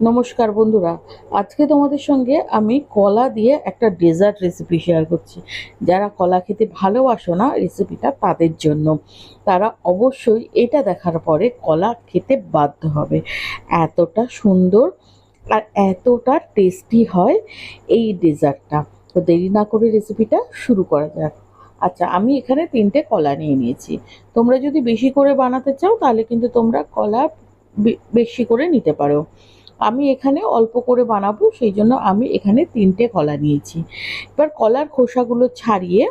নমস্কার বন্ধুরা, আজকে তোমাদের সঙ্গে আমি কলা দিয়ে একটা ডেজার্ট রেসিপি শেয়ার করছি। যারা কলা খেতে ভালোবাসো না রেসিপিটা তাদের জন্য। তারা অবশ্যই এটা দেখার পরে কলা খেতে বাধ্য হবে। এতটা সুন্দর আর এতটা টেস্টি হয় এই ডেজার্টটা তো দেরি না করে রেসিপিটা শুরু করা যাক। আচ্ছা আমি এখানে তিনটে কলা নিয়ে নিয়েছি। তোমরা যদি বেশি করে বানাতে চাও তাহলে কিন্তু তোমরা কলা বেশি করে নিতে পারো। আমি এখানে অল্প করে বানাবো, সেই জন্য আমি এখানে তিনটে কলা নিয়েছি। এবার কলার খোসাগুলো ছাড়িয়ে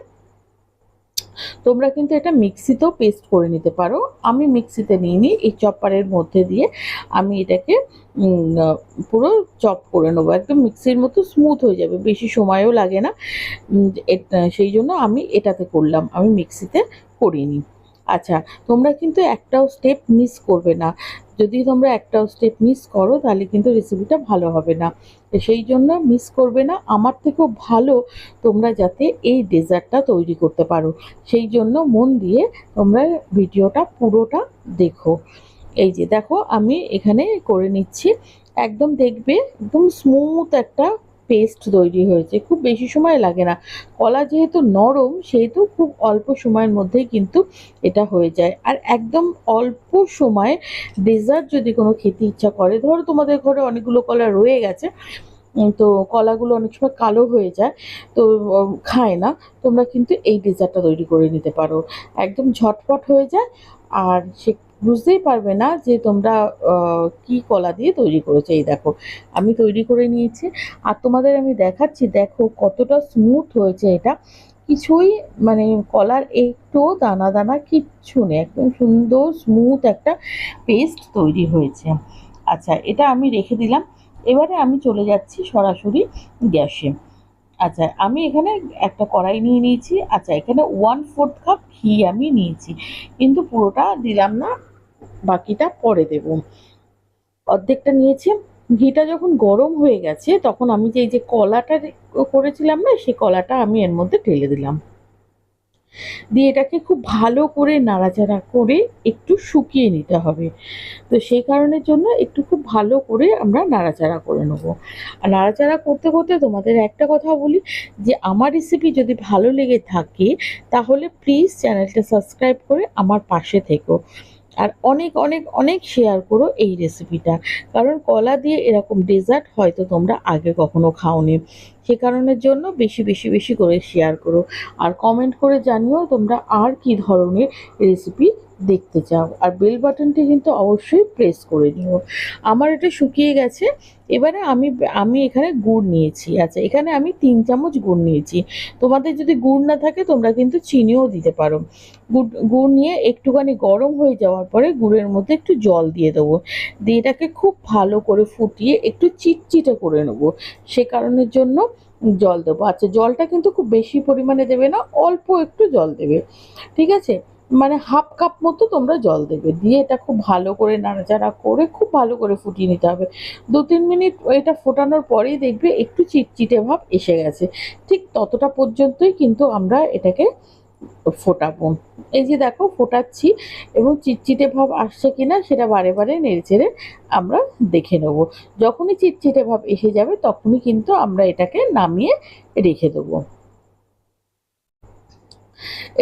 তোমরা কিন্তু এটা মিক্সিতেও পেস্ট করে নিতে পারো। আমি মিক্সিতে নিয়ে নিই, এই চপারের মধ্যে দিয়ে আমি এটাকে পুরো চপ করে নেব। একদম মিক্সির মতো স্মুথ হয়ে যাবে, বেশি সময়ও লাগে না। সেই জন্য আমি এটাতে করলাম, আমি মিক্সিতে করিনি আচ্ছা তোমরা কিন্তু একটাও স্টেপ মিস করবে না। যদি তোমরা একটাও স্টেপ মিস করো, তাহলে কিন্তু রেসিপিটা ভালো হবে না। সেই জন্য মিস করবে না। আমার থেকেও ভালো তোমরা যাতে এই ডেজার্টটা তৈরি করতে পারো। সেই জন্য মন দিয়ে তোমরা ভিডিওটা পুরোটা দেখো। এই যে দেখো, আমি এখানে করে নিচ্ছি। একদম দেখবে, একদম স্মুথ একটা পেস্ট তৈরি হয়েছে। খুব বেশি সময় লাগে না। কলা যেহেতু নরম, সেহেতু খুব অল্প সময়ের মধ্যেই কিন্তু এটা হয়ে যায়। আর একদম অল্প সময় ডেজার্ট যদি কোনো খেতে ইচ্ছা করে, ধরো তোমাদের ঘরে অনেকগুলো কলা রয়ে গেছে তো কলাগুলো অনেক সময় কালো হয়ে যায়, তো খায় না, তোমরা কিন্তু এই ডেজার্টটা তৈরি করে নিতে পারো। একদম ঝটপট হয়ে যায়, আর সে বুঝতেই পারবে না যে তোমরা কি কলা দিয়ে তৈরি করেছ। এই দেখো, আমি তৈরি করে নিয়েছি। আর তোমাদের আমি দেখাচ্ছি, দেখো কতটা স্মুথ হয়েছে এটা। কিছুই মানে কলার একটু দানা দানা কিচ্ছু নেই, একদম সুন্দর স্মুথ একটা পেস্ট তৈরি হয়েছে। আচ্ছা এটা আমি রেখে দিলাম। এবারে আমি চলে যাচ্ছি সরাসরি গ্যাসে। আচ্ছা আমি এখানে একটা কড়াই নিয়ে নিয়েছি। আচ্ছা এখানে ওয়ান ফোর্থ কাপ ঘি আমি নিয়েছি। কিন্তু পুরোটা দিলাম না, বাকিটা পরে দেব। অর্ধেকটা নিয়েছি। ঘিটা যখন গরম হয়ে গেছে, তখন আমি যে, এই যে কলাটা করেছিলাম না, সেই কলাটা আমি এর মধ্যে ঢেলে দিলাম। দিয়ে এটাকে খুব ভালো করে নাড়াচাড়া করে একটু শুকিয়ে নিতে হবে। তো সেই কারণের জন্য একটু খুব ভালো করে আমরা নাড়াচাড়া করে নেব। আর নাড়াচাড়া করতে করতে তোমাদের একটা কথা বলি যে, আমার রেসিপি যদি ভালো লেগে থাকে, তাহলে প্লিজ চ্যানেলটা সাবস্ক্রাইব করে আমার পাশে থেকো। আর অনেক অনেক অনেক শেয়ার করো এই রেসিপিটা কারণ কলা দিয়ে এরকম ডেজার্ট হয়তো তোমরা আগে কখনো খাওনি। সে কারণের জন্য বেশি বেশি বেশি করে শেয়ার করো। আর কমেন্ট করে জানিও তোমরা আর কি ধরনের রেসিপি দেখতে চাও। আর বেল বাটনটি কিন্তু অবশ্যই প্রেস করে নিও। আমার এটা শুকিয়ে গেছে। এবারে আমি আমি এখানে গুড় নিয়েছি। আচ্ছা এখানে আমি তিন চামচ গুড় নিয়েছি। তোমাদের যদি গুড় না থাকে, তোমরা কিন্তু চিনিও দিতে পারো। গুড় গুড় নিয়ে একটুখানি গরম হয়ে যাওয়ার পরে গুড়ের মধ্যে একটু জল দিয়ে দেবো। দিয়ে এটাকে খুব ভালো করে ফুটিয়ে একটু চিটচিটে করে নেব। সে কারণের জন্য জল দেবো। আচ্ছা জলটা কিন্তু খুব বেশি পরিমাণে দেবে না, অল্প একটু জল দেবে। ঠিক আছে? মানে হাফ কাপ মতো তোমরা জল দেবে। দিয়ে এটা খুব ভালো করে নাড়াচাড়া করে খুব ভালো করে ফুটিয়ে নিতে হবে। দু তিন মিনিট এটা ফোটানোর পরেই দেখবে একটু চিটচিটে ভাব এসে গেছে। ঠিক ততটা পর্যন্তই কিন্তু আমরা এটাকে ফোটাবো। এই যে দেখো, ফোটাচ্ছি এবং চিটচিটে ভাব আসছে কিনা সেটা বারে বারে নেড়ে চেড়ে আমরা দেখে নেব। যখনই চিটচিটে ভাব এসে যাবে তখনই কিন্তু আমরা এটাকে নামিয়ে রেখে দেবো।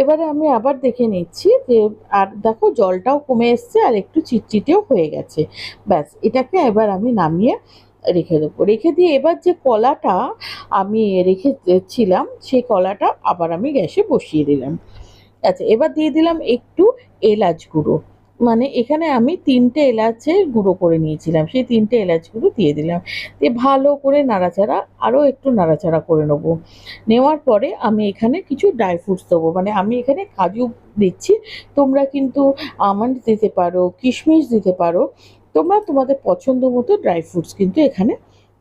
এবারে আমি আবার দেখে নিচ্ছি যে, আর দেখো জলটাও কমে এসছে আর একটু চিটচিটেও হয়ে গেছে। ব্যাস, এটাকে এবার আমি নামিয়ে রেখে দেবো। রেখে দিয়ে এবার যে কলাটা আমি রেখেছিলাম, সেই কলাটা আবার আমি গ্যাসে বসিয়ে দিলাম। আচ্ছা এবার দিয়ে দিলাম একটু এলাচ গুঁড়ো। মানে এখানে আমি তিনটে এলাচের গুঁড়ো করে নিয়েছিলাম। সেই তিনটে এলাচ গুঁড়ো দিয়ে দিলাম। দিয়ে ভালো করে নাড়াচাড়া, আরও একটু নাড়াচাড়া করে নেব। নেওয়ার পরে আমি এখানে কিছু ড্রাই ফ্রুটস দেবো। মানে আমি এখানে কাজু দিচ্ছি। তোমরা কিন্তু আমন্ড দিতে পারো, কিশমিশ দিতে পারো। তোমরা তোমাদের পছন্দ মতো ড্রাই ফ্রুটস কিন্তু এখানে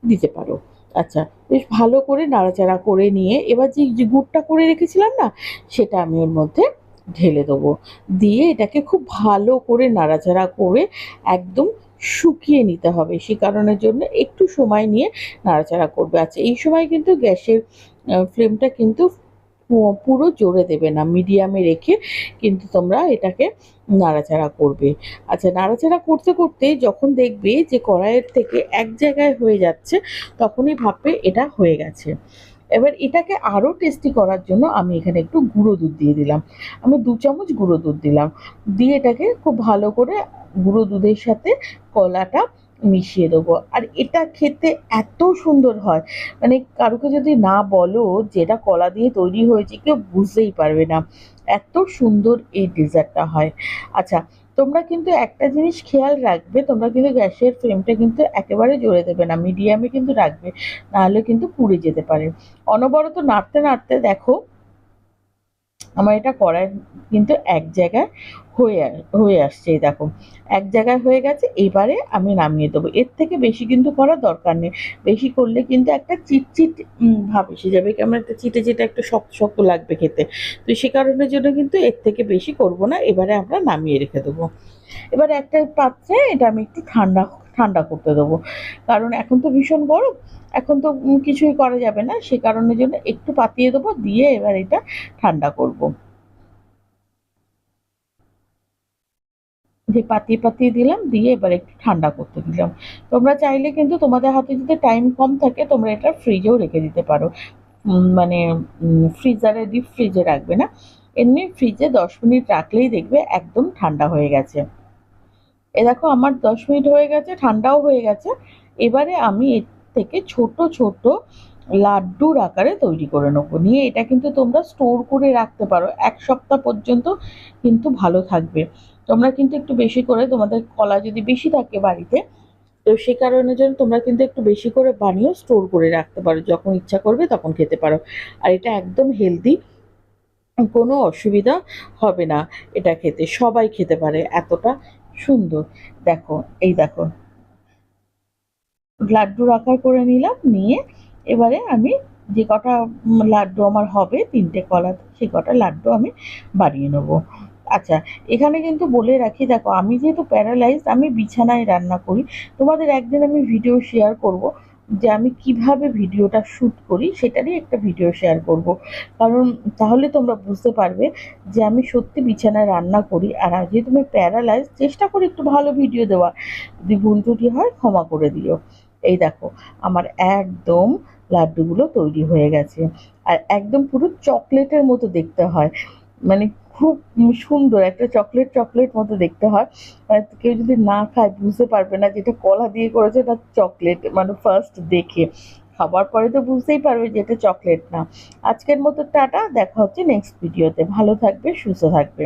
দিতে পারো। আচ্ছা বেশ ভালো করে নাড়াচাড়া করে নিয়ে, এবার যে গুড়টা করে রেখেছিলাম না, সেটা আমি ওর মধ্যে ঢেলে দেবো। দিয়ে এটাকে খুব ভালো করে নাড়াচাড়া করে একদম শুকিয়ে নিতে হবে। সে কারণের জন্য একটু সময় নিয়ে নাড়াচাড়া করবে। আচ্ছা এই সময় কিন্তু গ্যাসের ফ্লেমটা কিন্তু পুরো জোরে দেবে না। মিডিয়ামে রেখে কিন্তু তোমরা এটাকে নাড়াচাড়া করবে। আচ্ছা নাড়াচাড়া করতে করতে যখন দেখবে যে কড়াইয়ের থেকে এক জায়গায় হয়ে যাচ্ছে, তখনই ভাববে এটা হয়ে গেছে। এবার এটাকে আরও টেস্টি করার জন্য আমি এখানে একটু গুঁড়ো দুধ দিয়ে দিলাম। আমি দু চামচ গুঁড়ো দুধ দিলাম। দিয়ে এটাকে খুব ভালো করে গুঁড়ো দুধের সাথে কলাটা মিশিয়ে দেবো। আর এটা খেতে এত সুন্দর হয়। মানে কারোকে যদি না বলো যে এটা কলা দিয়ে তৈরি হয়েছে, কেউ বুঝতেই পারবে না। এত সুন্দর এই ডেজার্টটা হয়। আচ্ছা তোমরা কিন্তু একটা জিনিস খেয়াল রাখবে, তোমরা কিন্তু গ্যাসের ফ্লেমটা কিন্তু একেবারে জোরে দেবে না, মিডিয়ামে কিন্তু রাখবে, নাহলে কিন্তু পুড়ে যেতে পারে। অনবরত নাড়তে নাড়তে দেখো আমার এটা কড়াই কিন্তু এক জায়গায় হয়ে হয়ে আসছে দেখো। এক জায়গায় হয়ে গেছে, এবারে আমি নামিয়ে দেবো। এর থেকে বেশি কিন্তু করার দরকার নেই। বেশি করলে কিন্তু একটা চিটচিট ভাব এসে যাবে। কেমন একটা চিটে চিটে একটা শক্ত শক্ত লাগবে খেতে। তো সে কারণের জন্য কিন্তু এর থেকে বেশি করব না। এবারে আমরা নামিয়ে রেখে দেবো। এবার একটা পাত্রে এটা আমি একটু ঠান্ডা ঠান্ডা করতে দেবো। কারণ এখন তো ভীষণ গরম, এখন তো কিছুই করা যাবে না, সে কারণের জন্য একটু পাতিয়ে দেবো, দিয়ে এবার এটা ঠান্ডা করব। যে পাতিয়ে পাতিয়ে দিলাম, দিয়ে এবার একটু ঠান্ডা করতে দিলাম। তোমরা চাইলে কিন্তু তোমাদের হাতে যদি টাইম কম থাকে, তোমরা এটা ফ্রিজেও রেখে দিতে পারো। মানে ফ্রিজারে ডিপ ফ্রিজে রাখবে না। এমনি ফ্রিজে দশ মিনিট রাখলেই দেখবে একদম ঠান্ডা হয়ে গেছে। এ দেখো আমার দশ মিনিট হয়ে গেছে, ঠান্ডাও হয়ে গেছে। এবারে আমি এর থেকে ছোট ছোট লাড্ডুর আকারে তৈরি করে নেব। নিয়ে এটা কিন্তু তোমরা স্টোর করে রাখতে পারো। এক সপ্তাহ পর্যন্ত কিন্তু ভালো থাকবে। তোমরা কিন্তু একটু বেশি করে, তোমাদের কলা যদি বেশি থাকে বাড়িতে, তো সে কারণের জন্য তোমরা কিন্তু একটু বেশি করে বানিয়ে স্টোর করে রাখতে পারো। যখন ইচ্ছা করবে তখন খেতে পারো। আর এটা একদম হেলদি কোনো অসুবিধা হবে না এটা খেতে। সবাই খেতে পারে। এতটা সুন্দর। দেখো, এই দেখো। লাড্ডুর আকার করে নিলাম, নিয়ে এবারে আমি যে কটা লাড্ডু আমার হবে, তিনটে কলা, সে কটা লাড্ডু আমি বানিয়ে নেব। আচ্ছা এখানে কিন্তু বলে রাখি, দেখো, আমি যেহেতু প্যারালাইজ আমি বিছানায় রান্না করি। তোমাদের একদিন আমি ভিডিও শেয়ার করব। যে আমি কীভাবে ভিডিওটা শ্যুট করি সেটারই একটা ভিডিও শেয়ার করব। কারণ তাহলে তোমরা বুঝতে পারবে যে আমি সত্যি বিছানায় রান্না করি আর যেহেতু আমি প্যারালাইজ চেষ্টা করি একটু ভালো ভিডিও দেওয়া। যদি ভুল ত্রুটি হয়, ক্ষমা করে দিও। এই দেখো, আমার একদম লাড্ডুগুলো তৈরি হয়ে গেছে। আর একদম পুরো চকলেটের মতো দেখতে হয়। মানে খুব সুন্দর, একটা চকলেট চকলেট মতো দেখতে হয়। কেউ যদি না খায়, বুঝতে পারবে না যেটা কলা দিয়ে করেছে, এটা চকলেট মানে ফার্স্ট দেখে। খাবার পরে তো বুঝতেই পারবে যে এটা চকলেট না। আজকের মতো টাটা, দেখা হচ্ছে নেক্সট ভিডিওতে ভালো থাকবে, সুস্থ থাকবে।